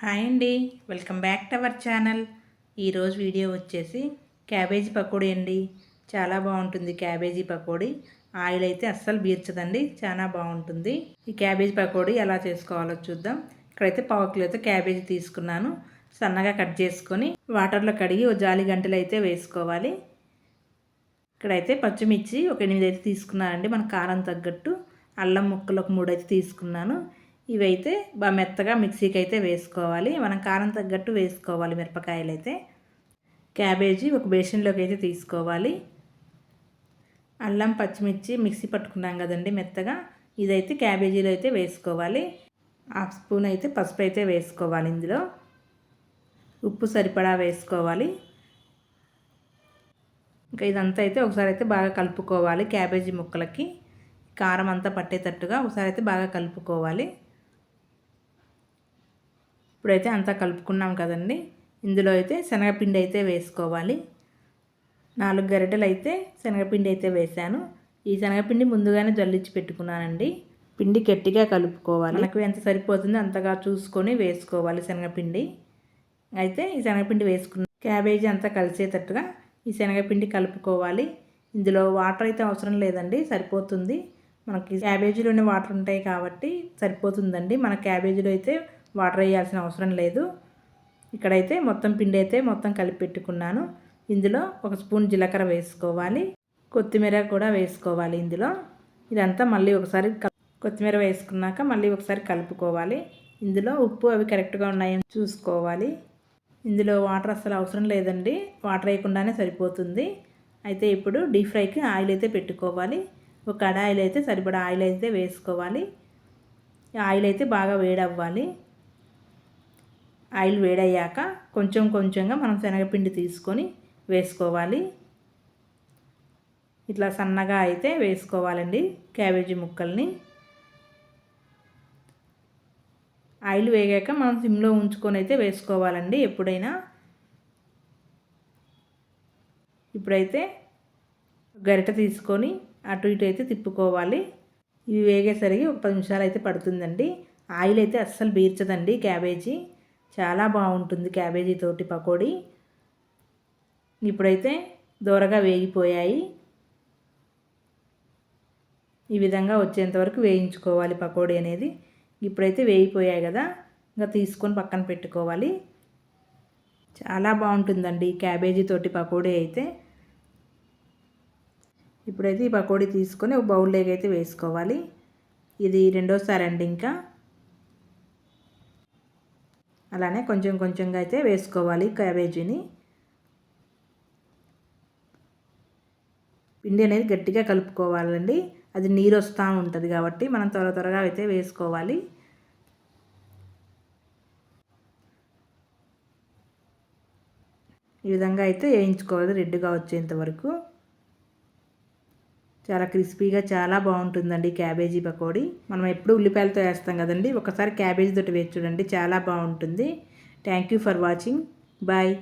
Hi అండి. Welcome back to our channel. ఈరోజు video వచ్చేసి క్యాబేజీ పకోడీ అండి. చాలా బాగుంటుంది క్యాబేజీ పకోడీ. ఆయిల్ అయితే అస్సలు బీర్చదండి. చాలా బాగుంటుంది. ఈ క్యాబేజీ పకోడీ ఎలా చేసుకోవాలో చూద్దాం. ఇక్కడైతే పావు కిలోతో క్యాబేజీ తీసుకున్నాను. సన్నగా కట్ చేసుకొని వాటర్లో కడిగి ఒక జాలి గంటలు అయితే వేసుకోవాలి. ఇక్కడైతే పచ్చిమిర్చి ఒక ఎనిమిది అయితే తీసుకున్నానండి. మన కారం తగ్గట్టు. అల్లం ముక్కలు ఒక మూడు అయితే తీసుకున్నాను. ఇవైతే బాగా మెత్తగా మిక్సీకి అయితే వేసుకోవాలి. మనం కారం తగ్గట్టు వేసుకోవాలి మిరపకాయలు అయితే క్యాబేజీ ఒక బేసిన్లోకి అయితే తీసుకోవాలి. అల్లం పచ్చిమిర్చి మిక్సీ పట్టుకున్నాం కదండి మెత్తగా. ఇదైతే క్యాబేజీలో అయితే వేసుకోవాలి. హాఫ్ స్పూన్ అయితే పసుపు అయితే వేసుకోవాలి ఇందులో. ఉప్పు సరిపడా వేసుకోవాలి. ఇంకా ఇదంతా అయితే ఒకసారి అయితే బాగా కలుపుకోవాలి క్యాబేజీ ముక్కలకి. కారం అంతా పట్టేటట్టుగా ఒకసారి అయితే బాగా కలుపుకోవాలి. ఇప్పుడైతే అంతా కలుపుకున్నాం కదండి. ఇందులో అయితే శనగపిండి అయితే వేసుకోవాలి. నాలుగు గరిటెలు అయితే శనగపిండి అయితే వేసాను ఈ శనగపిండి ముందుగానే జల్లించి పెట్టుకున్నానండి. పిండి గట్టిగా కలుపుకోవాలి. మనకు ఎంత సరిపోతుందో అంతగా చూసుకొని వేసుకోవాలి శనగపిండి. అయితే ఈ శనగపిండి వేసుకున్న క్యాబేజీ అంతా కలిసేటట్టుగా ఈ శనగపిండి కలుపుకోవాలి. ఇందులో వాటర్ అయితే అవసరం లేదండి సరిపోతుంది. మనకి క్యాబేజీలోనే వాటర్ ఉంటాయి కాబట్టి సరిపోతుందండి. మన క్యాబేజీలో అయితే వాటర్ వేయాల్సిన అవసరం లేదు. ఇక్కడైతే మొత్తం పిండి అయితే మొత్తం కలిపి పెట్టుకున్నాను. ఇందులో ఒక స్పూన్ జీలకర్ర వేసుకోవాలి. కొత్తిమీర కూడా వేసుకోవాలి ఇందులో. ఇదంతా మళ్ళీ ఒకసారి కొత్తిమీర వేసుకున్నాక మళ్ళీ ఒకసారి కలుపుకోవాలి. ఇందులో ఉప్పు అవి కరెక్ట్గా ఉన్నాయని చూసుకోవాలి. ఇందులో వాటర్ అసలు అవసరం లేదండి. వాటర్ వేయకుండానే సరిపోతుంది. అయితే ఇప్పుడు డీప్ ఫ్రైకి ఆయిల్ అయితే పెట్టుకోవాలి. ఒక కడాయిలు అయితే సరిపడా ఆయిల్ అయితే వేసుకోవాలి. ఆయిల్ అయితే బాగా వేడవ్వాలి. ఆయిల్ వేడయ్యాక కొంచెం కొంచెంగా మనం శనగపిండి తీసుకొని వేసుకోవాలి. ఇట్లా సన్నగా అయితే వేసుకోవాలండి క్యాబేజీ ముక్కల్ని. ఆయిల్ వేగాక మనం సిమ్లో ఉంచుకొని అయితే వేసుకోవాలండి ఎప్పుడైనా. ఇప్పుడైతే గరిట తీసుకొని అటు ఇటు అయితే తిప్పుకోవాలి. ఇవి వేగేసరికి ఒక పది నిమిషాలు అయితే పడుతుందండి. ఆయిల్ అయితే అస్సలు బీర్చదండి క్యాబేజీ. చాలా బాగుంటుంది క్యాబేజీ తోటి పకోడీ. ఇప్పుడైతే దూరగా వేగిపోయాయి. ఈ విధంగా వచ్చేంతవరకు వేయించుకోవాలి పకోడీ అనేది. ఇప్పుడైతే వేగిపోయాయి కదా ఇంకా తీసుకొని పక్కన పెట్టుకోవాలి. చాలా బాగుంటుందండి క్యాబేజీ తోటి పకోడీ అయితే. ఇప్పుడైతే ఈ పకోడీ తీసుకొని ఒక బౌల్లోకి అయితే వేసుకోవాలి. ఇది రెండోసారి అండి ఇంకా. అలానే కొంచెం కొంచెంగా అయితే వేసుకోవాలి క్యాబేజీని. పిండి అనేది గట్టిగా కలుపుకోవాలండి. అది నీరు వస్తూ ఉంటుంది కాబట్టి మనం త్వర త్వరగా అయితే వేసుకోవాలి. ఈ విధంగా అయితే వేయించుకోవాలి రెడ్గా వచ్చేంత వరకు. చాలా క్రిస్పీగా చాలా బాగుంటుందండి క్యాబేజీ పకోడీ. మనం ఎప్పుడు ఉల్లిపాయలతో వేస్తాం కదండి ఒకసారి క్యాబేజీ తోటి వేసి చూడండి చాలా బాగుంటుంది. Thank you for watching bye